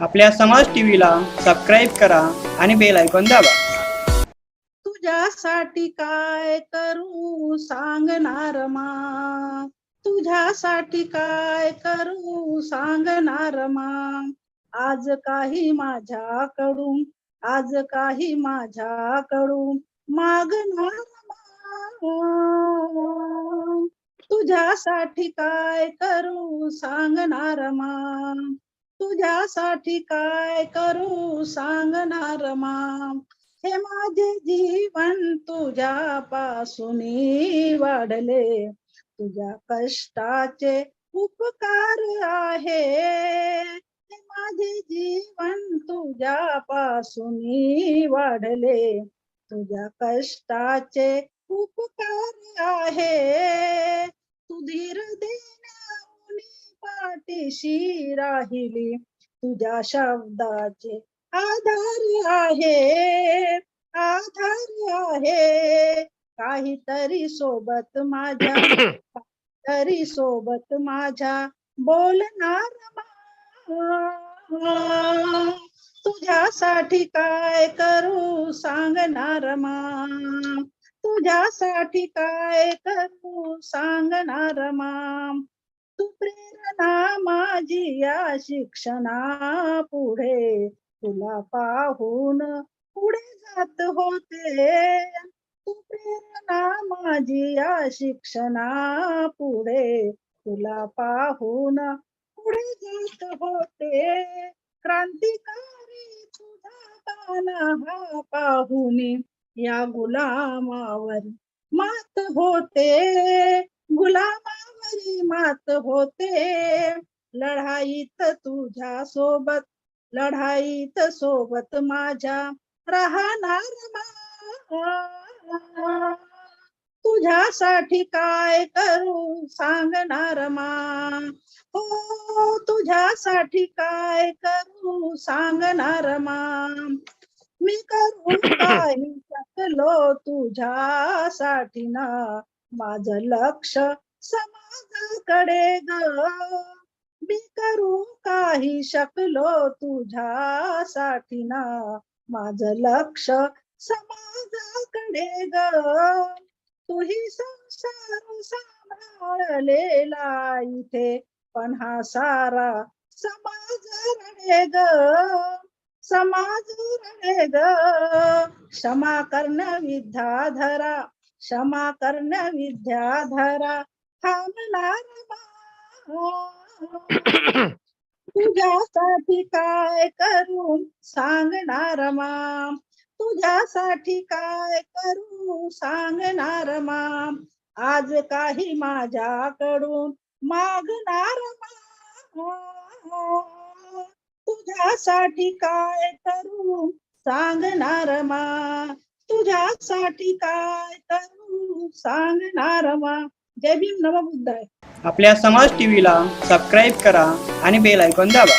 आपल्या समाज टीव्हीला सबस्क्राईब करा आणि बेल ऐकून दाबा. तुझ्यासाठी काय करू सांगणार मा? तुझ्यासाठी काय करू सांगणार मा? आज काही माझ्याकडून आज काही माझ्याकडून मागणार तुझ्यासाठी काय करू सांगणार मा? तुझ्यासाठी काय करू सांगणार मा? हे माझे जीवन तुझ्यापासून वाढले. तुझ्या कष्टाचे उपकार आहे. हे माझे जीवन तुझ्यापासून वाढले. तुझ्या कष्टाचे उपकार आहे. तू धीर पाठीशी राहिली तुझ्या शब्दाचे आधार आहे आधार आहे. काहीतरी सोबत माझ्या तरी सोबत माझ्या बोलणार मा. तुझ्यासाठी काय करू सांगणार मा. तुझ्यासाठी काय करू सांगणार मा. प्रेरणा माझी या शिक्षणा पुढे तुला पाहून पुढे जात होते. तू प्रेरणा माझी या शिक्षणा पुढे तुला पाहून पुढे जात होते. क्रांतिकारी तुझा पाना हा पाहून या गुलामावर मात होते. गुलाम मात होते. लढाईत तुझ्या सोबत लढाईत सोबत माझ्या राहणार. तुझ्यासाठी काय करू सांगणार मा. हो तुझ्यासाठी काय करू सांगणार मा. मी करू काही शकलो तुझ्यासाठी ना. माझं लक्ष समाजाकडे ग. मी करू काही शकलो तुझ्यासाठी ना. माझं लक्ष समाजाकडे ग. तुही संसार सांभाळलेला इथे. पण हा सारा समाज रडे ग. समाज रडे ग. क्षमा कर्ण विद्याधरा. क्षमा कर्ण विद्याधरा. थांबणार तुझ्यासाठी काय करू सांगणार मा. तुझ्यासाठी काय करू सांगणार मा. आज काही माझ्याकडून मागणार मा. तुझ्यासाठी काय करू सांगणार मा. तुझ्यासाठी काय करू सांगणार मा. जय भीम नमो बुद्धाय. आपल्या समाज टीव्हीला सबस्क्राईब करा आणि बेल ऐकून दाबा.